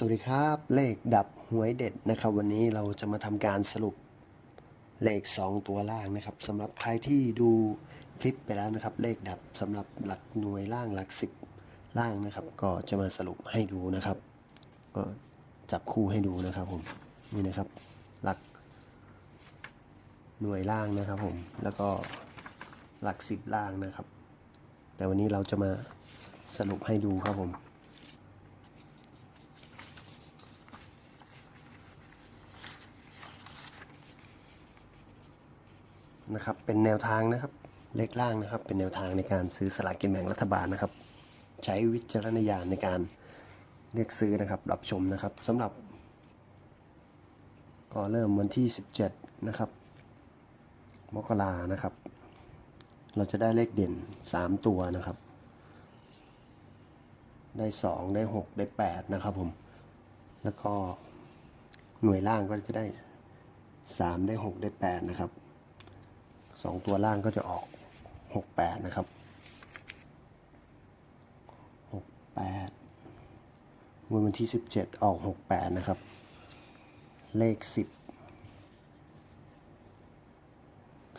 สวัสดีครับเลขดับหวยเด็ดนะครับ วันนี้เราจะมาทำการสรุปเลข 2 ตัวล่างนะครับสำหรับใครที่ดูคลิปไปแล้วนะครับ เลขดับสำหรับหลักหน่วยล่างหลักสิบล่างนะครับ ก็จะมาสรุปให้ดูนะครับ ก็จับคู่ให้ดูนะครับผมนี่นะครับหลัก หน่วยล่างนะครับผมแล้วก็หลักสิบล่างนะครับ แต่วันนี้เราจะมาสรุปให้ดูครับผม นะครับ เป็นแนวทางนะครับ เลขล่างนะครับ เป็นแนวทางในการซื้อสลากกินแบ่งรัฐบาลนะครับ ใช้วิจารณญาณในการเลือกซื้อนะครับ รับชมนะครับสำหรับ ก็เริ่มวันที่ 17 นะครับ มกรานะครับ เราจะได้เลขเด่น 3 ตัวนะครับ ได้ 2 ได้ 6 ได้ 8 นะครับผม แล้วก็หน่วยล่างก็จะได้ 3 ได้ 6 ได้ 8 นะครับ สองตัวล่างก็จะออกหกแปดนะครับหกแปดวันวันที่สิบเจ็ดออกหกแปดนะครับ เลขสิบ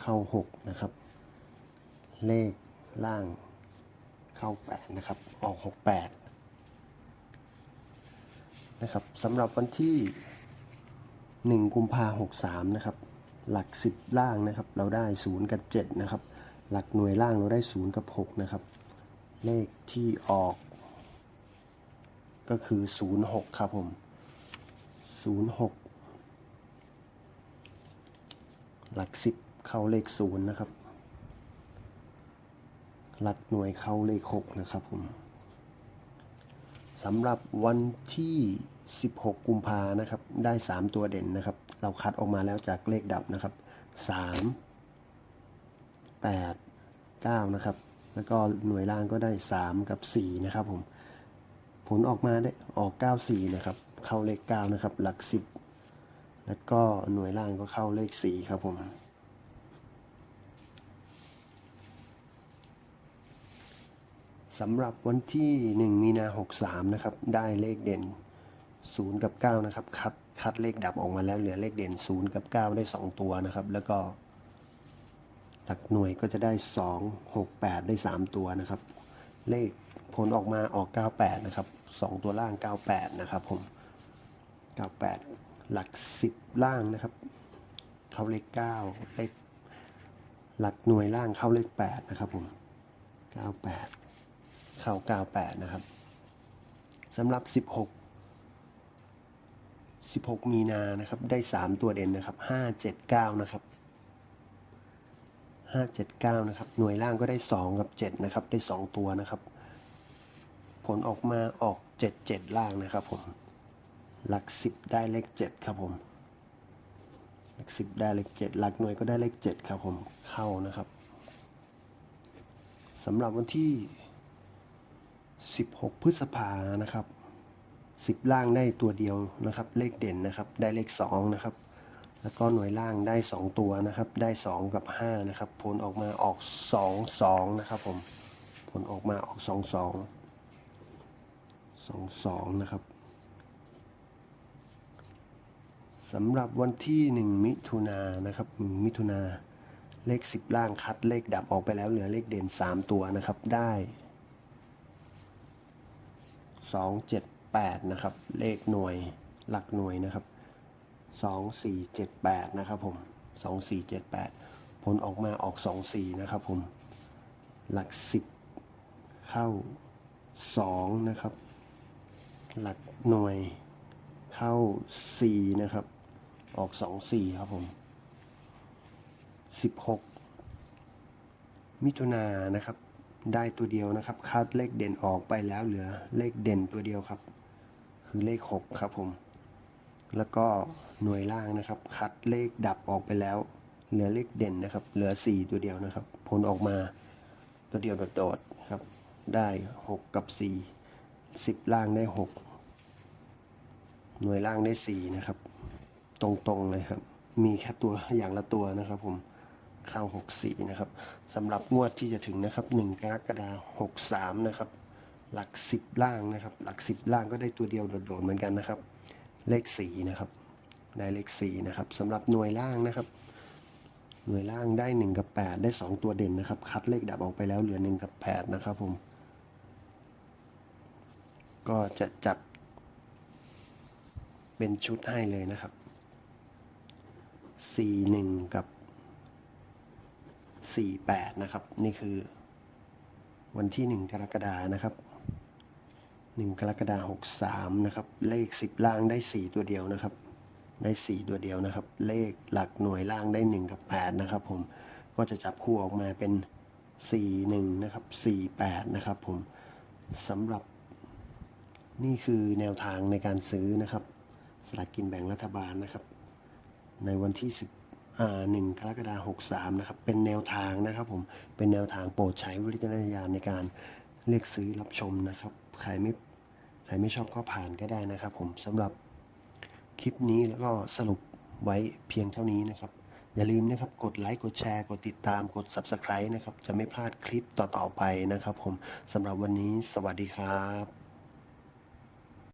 เข้าหกนะครับ เลขล่างเข้าแปดนะครับ ออกหกแปดนะครับสำหรับวันที่หนึ่งกุมภาหกสามนะครับ หลักสิบล่างนะครับ เราได้ศูนย์กับเจ็ดนะครับ หลักหน่วยล่างเราได้ศูนย์กับหกนะครับ เลขที่ออก ก็คือศูนย์หกครับผมศูนย์หกหลักสิบเข้าเลขศูนย์นะครับ หลักหน่วยเข้าเลขหกนะครับผมสำหรับวันที่ 16 กุมภานะครับ ได้ 3 ตัวเด่นนะครับ เราคัดออกมาแล้วจากเลขดับนะครับ 3 8 9 นะครับ แล้วก็หน่วยล่างก็ได้ 3 กับ 4 นะครับผม ผลออกมาได้ออก 94 นะครับ เข้าเลข 9 นะครับ หลัก 10 แล้วก็หน่วยล่างก็เข้าเลข 4 ครับผมสำหรับวันที่ 1 มีนา 63 นะครับ ได้เลขเด่น 0 กับ 9 นะครับคัด คัดเลขดับออกมาแล้วเหลือเลขเด่น 0 กับ 9 ได้ 2 ตัวนะครับ แล้วก็ หลักหน่วยก็จะได้ 2 6 8 ได้ 3 ตัวนะครับ เลขผลออกมาออก 98 นะครับ 2 ตัวล่าง 98 นะครับผม 98 หลัก 10 ล่างนะครับ เข้าเลข 9 เลขหลักหน่วยล่างเข้าเลข 8 นะครับผม 98 เข้า 98 นะครับสำหรับ 16 16 มีนานะครับ ได้ 3 ตัวเด่นนะครับ 579 นะครับ 579 นะครับ หน่วยล่างก็ได้ 2 กับ 7 นะครับ ได้ 2 ตัวนะครับ ผลออกมาออก 77 ล่างนะครับผม หลัก 10 ได้เลข 7 ครับผม หลัก 10 ได้เลข 7 หลักหน่วยก็ได้เลข 7 ครับผม เข้านะครับสำหรับวันที่ 16 พฤษภานะครับ 10 ล่างได้ตัวเดียวนะครับ เลขเด่นนะครับ ได้เลข2นะครับ แล้วก็หน่วยล่างได้ 2 ตัวนะครับ ได้ 2 กับ 5 นะครับ ผลออกมาออก 2 2 นะครับผม ผลออกมาออก 2 2 2 2 นะครับสำหรับวันที่ 1 มิถุนานะครับ มิถุนาเลข 10 ล่างคัดเลขดับออกไปแล้วเหลือเลขเด่น 3 ตัวนะครับ ได้ 2 7 8 นะครับ เลขหน่วยหลักหน่วยนะครับ 2 4 7 8 นะครับผม 2 4 7 8 ผลออกมาออก 2 4 นะครับผม หลัก 10 เข้า 2 นะครับ หลักหน่วยเข้า 4 นะครับ ออก 2 4 ครับผม 16 มิถุนายนนะครับได้ตัวเดียวนะครับคัดเลขเด่นออกไปแล้วเหลือเลขเด่นตัวเดียวครับ คือเลข 6 ครับผม แล้วก็หน่วยล่างนะครับ คัดเลขดับออกไปแล้ว เหลือเลขเด่นนะครับ เหลือ 4 ตัวเดียวนะครับ ผลออกมาตัวเดียวโดดๆครับ ได้ 6 กับ 4 10 ล่างได้ 6 หน่วยล่างได้ 4 นะครับ ตรงๆเลยครับ มีแค่ตัวอย่างละตัวนะครับผมเข้า 64 นะครับสำหรับงวดที่จะถึงนะครับ 1 กรกฎาคม 63 นะครับ หลักสิบล่างนะครับ หลักสิบล่างก็ได้ตัวเดียวโดดๆเหมือนกันนะครับ เลขสี่นะครับ ได้เลขสี่นะครับสำหรับหน่วยล่างนะครับ หน่วยล่างได้หนึ่งกับแปดได้สองตัวเด่นนะครับ คัดเลขดับออกไปแล้วเหลือหนึ่งกับแปดนะครับผม ก็จะจับเป็นชุดให้เลยนะครับสี่หนึ่งกับสี่แปดนะครับ นี่คือวันที่หนึ่งกรกฎานะครับ หนึ่งกรกฎาหกสามนะครับ เลขสิบล่างได้สี่ตัวเดียวนะครับ ได้สี่ตัวเดียวนะครับ เลขหลักหน่วยล่างได้หนึ่งกับแปดนะครับผม ก็จะจับคู่ออกมาเป็นสี่หนึ่งนะครับสี่แปดนะครับผมสำหรับนี่คือแนวทางในการซื้อนะครับ สลากกินแบ่งรัฐบาลนะครับ ในวันที่ 10อ่า1กรกฎาคม63 นะครับ เป็นแนวทางนะครับผม เป็นแนวทางโปรดใช้วิจารณญาณในการเลือกซื้อรับชมนะครับ ใครไม่ ครไม่ชอบก็ผ่านก็ได้นะครับ ผมสำหรับคลิปนี้แล้วก็สรุปไว้เพียงเท่านี้นะครับ อย่าลืมนะครับกดไลค์กดแชร์กดติดตามกด Subscribe นะครับ จะไม่พลาดคลิปต่อๆไปนะครับ ผมสำหรับวันนี้สวัสดีครับ